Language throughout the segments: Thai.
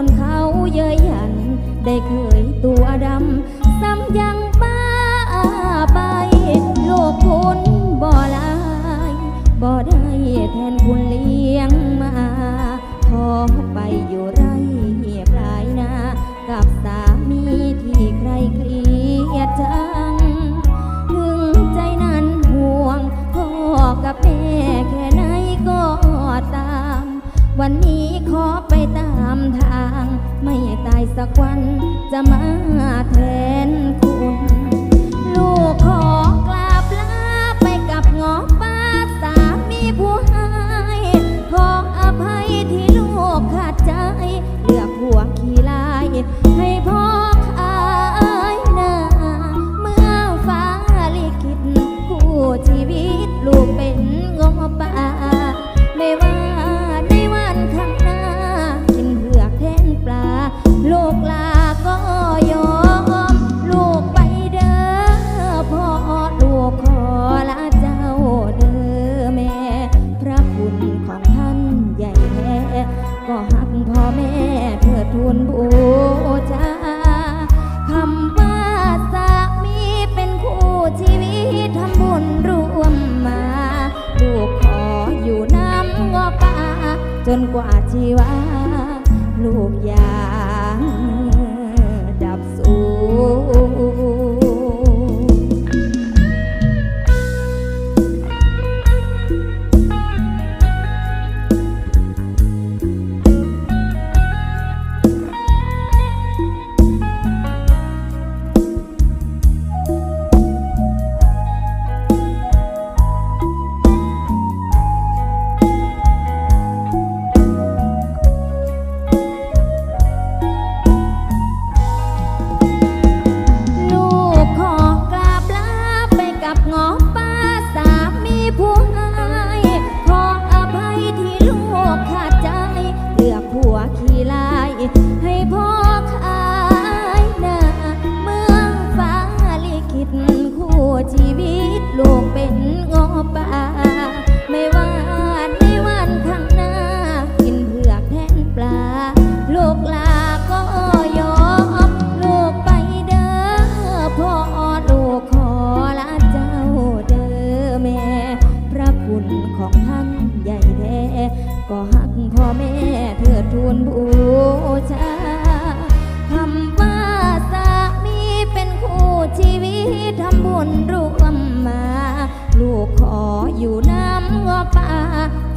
คนเขาเย้ยหยัน ได้เคยตัวดำ ซ้ำยังป้าไป โลกคุณบ่ลายบ่ได้แทนคุณเลี้ยงมา ขอไปอยู่ไรปลายนา กับสามีที่ใครเกลียดจังถึงใจนั้นห่วงพ่อกับแม่แค่ไหนก็ตาม วันนี้ขอไปตามามทาง ไม่ตายสักวัน จะมาแทนคุณ ลูกขอกลับลาไปกับงอป้าสามีผู้ให้ขออภัยที่ลูกขาดใจ เลือกหัวขี้ลายให้พ่อ จนกว่าชีวาลูกยางดับสูง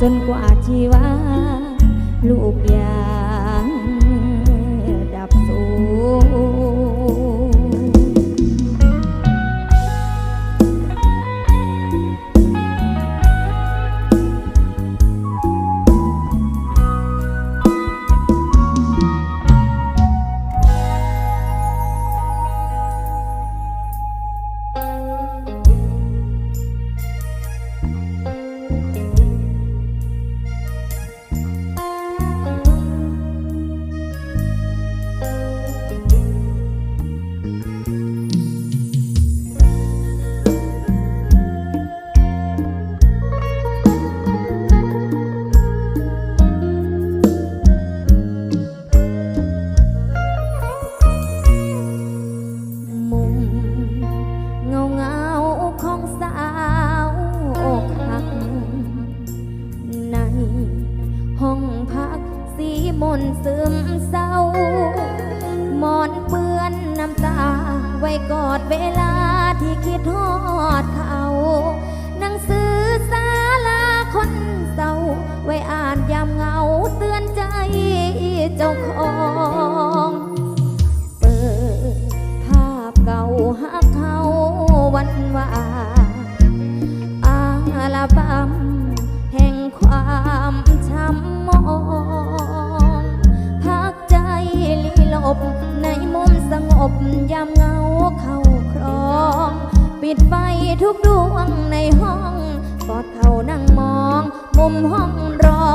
จนกว่าชีวาลูกยา ยามเงาเข้าครอง ปิดไฟทุกดวงในห้องกอดเขานั่งมอง มุมห้องรอ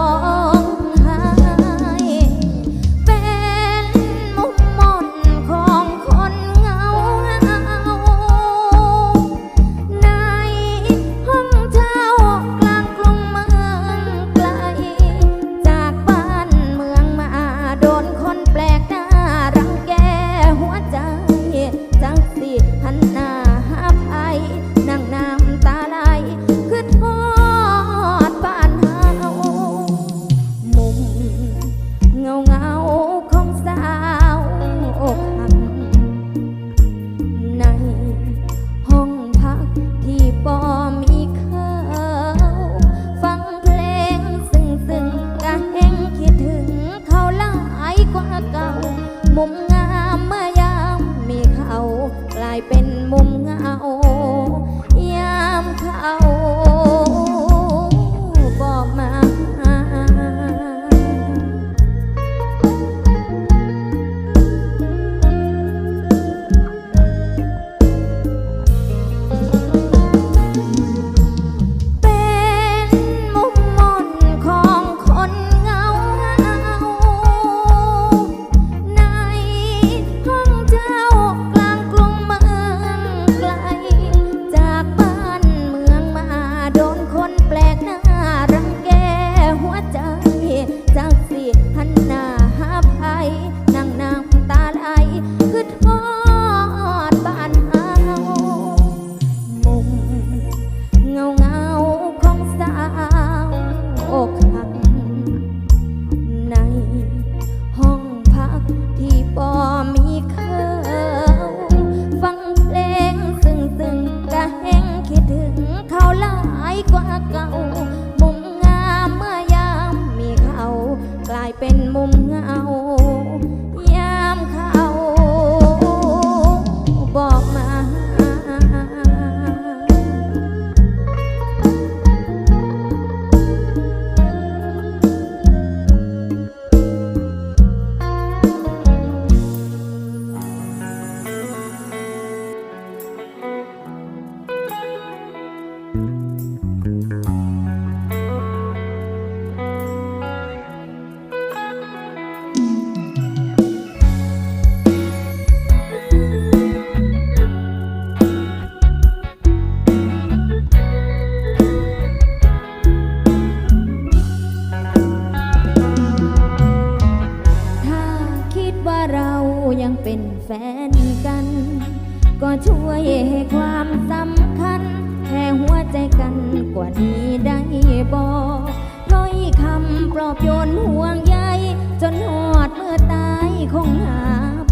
ตายคงหา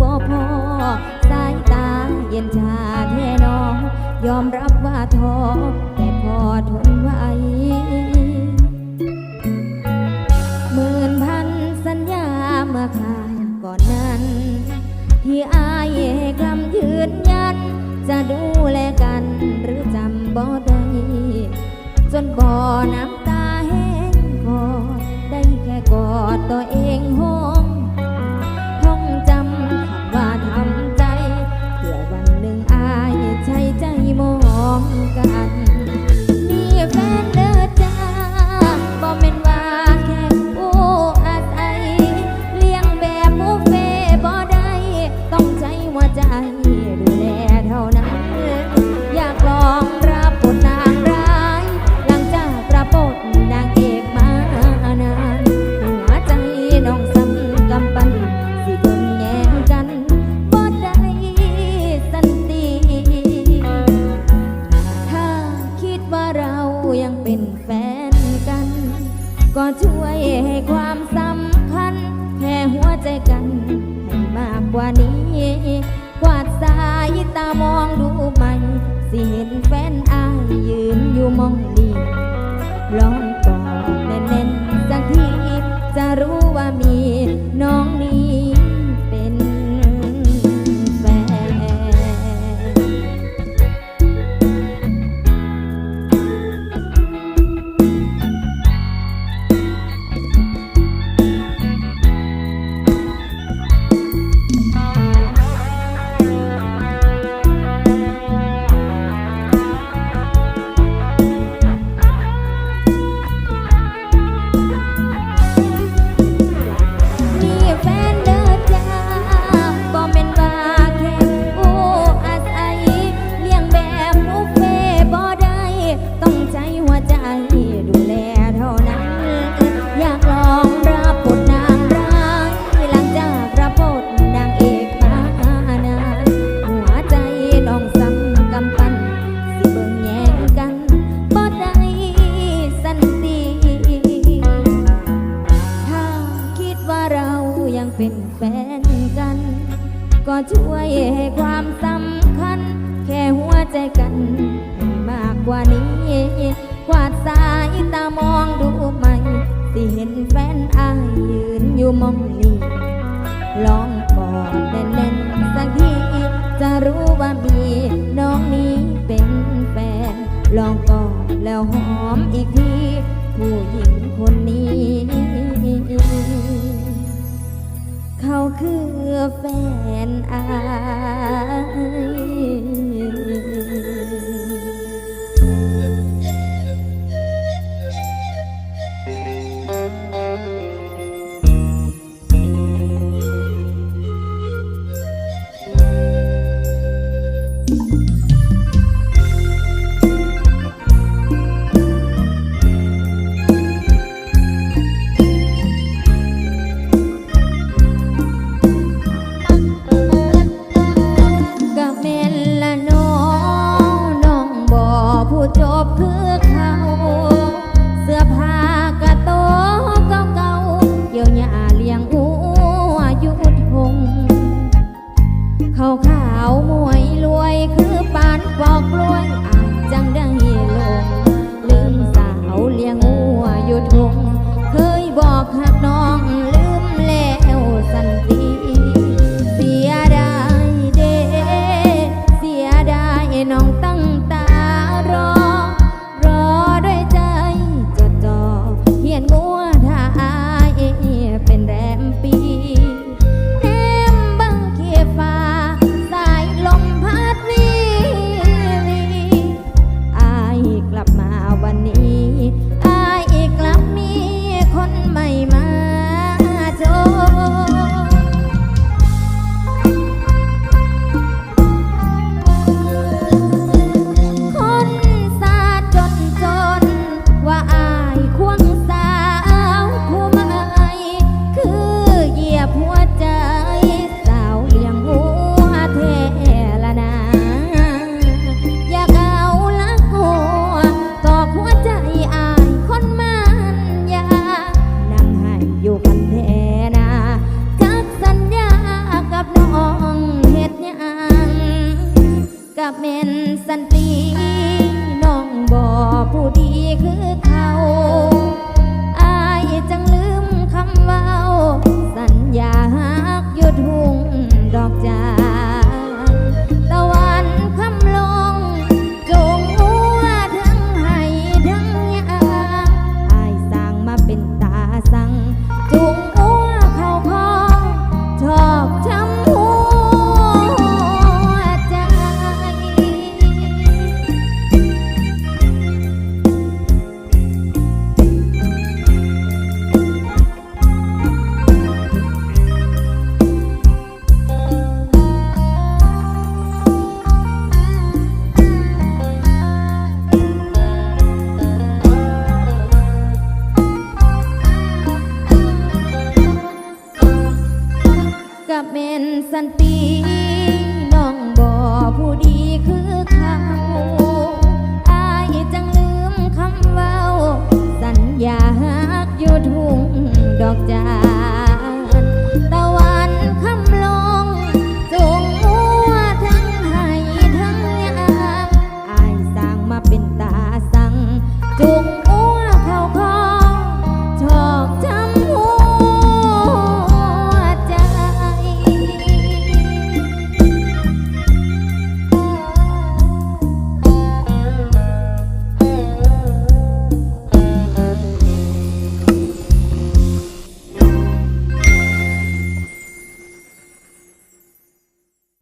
บ่พอ สายตาเย็นชาแท้นอยอมรับว่าท้อแต่พอทนไหวหมื่นพันสัญญาเมื่อคายก่อนนั้น ที่อายคำยืนยัน จะดูแลกันหรือจำบ่ได้จนบ่อน้ำตาแห้งกอดได้แค่กอดตัวเอง me. เป็นแฟนกัน ก็ช่วยให้ความสำคัญ แค่หัวใจกันมากกว่านี้กวาดสายตามองดูใหม่ที่เห็นแฟนอายยืนอยู่มองนี้ลองกอดแน่นๆสักทีจะรู้ว่ามีน้องนี้เป็นแฟน ลองกอดแล้วหอมอีกทีผู้หญิงคน คือแฟนอาย